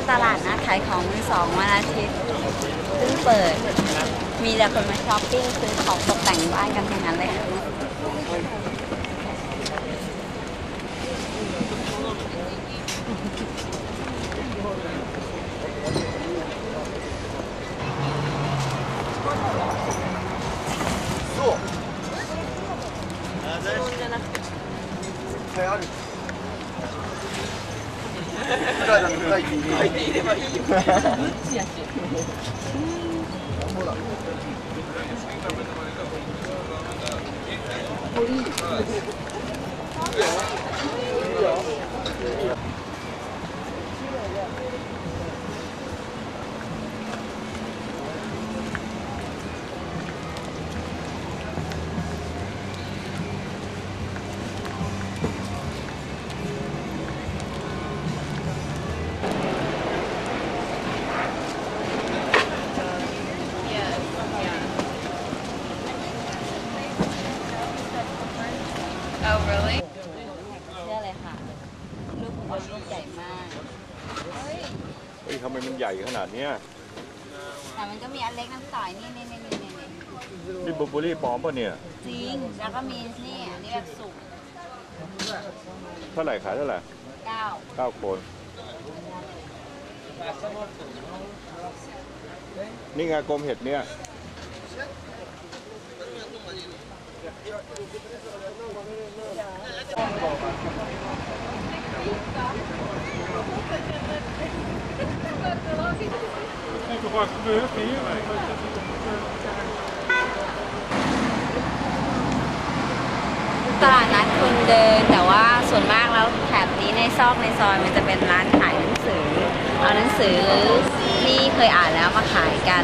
็นตลาดนะขายของมือสองวันอาทิตย์เพิ่งเปิด มีแต่คนมาช้อปปิ้งซื้อของตกแต่งบ้านกันทั้งนั้นเลยค่ะそう。プラダの深い入れ。ればいいよ。ッチやし。ほら。 เชื่อเลยค่ะ ลูกบอลลูกใหญ่มาก เฮ้ยเฮ้ยทำไมมันใหญ่ขนาดเนี้ยแต่มันก็มีอันเล็กน้ำต่อยนี่นี่นี่นี่นี่นี่บูเบอรี่ปลอมป่ะเนี่ย จริง แล้วก็มีนี่อันนี้แบบสุกเท่าไหร่ขายเท่าไหร่เก้าเก้าคน นี่ไงกรมเห็ดเนี่ย ตลาดนัดคนเดินแต่ว่าส่วนมากแล้วแถบนี้ในซอกในซอยมันจะเป็นร้านขายหนังสือ เอาหนังสือ ที่เคยอ่านแล้วมาขายกัน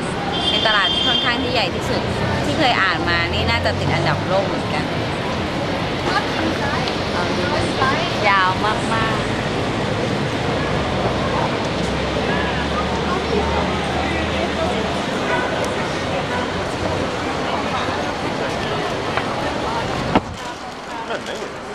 เป็นตลาดที่ค่อนข้างที่ใหญ่ที่สุด ที่เคยอ่านมานี่น่าจะติดอันดับโลกเหมือนกันเอาดูยาวมากๆนั่นไห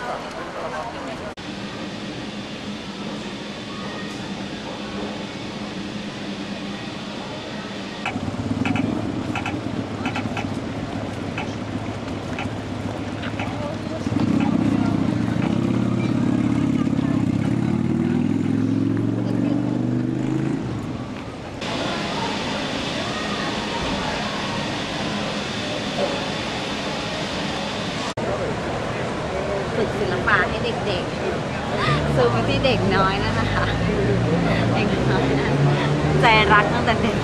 ึกศิลปะให้เด็กๆซูมที่เด็กน้อยนะคะเด็กน้อยใจรักตั้งแต่เด็ก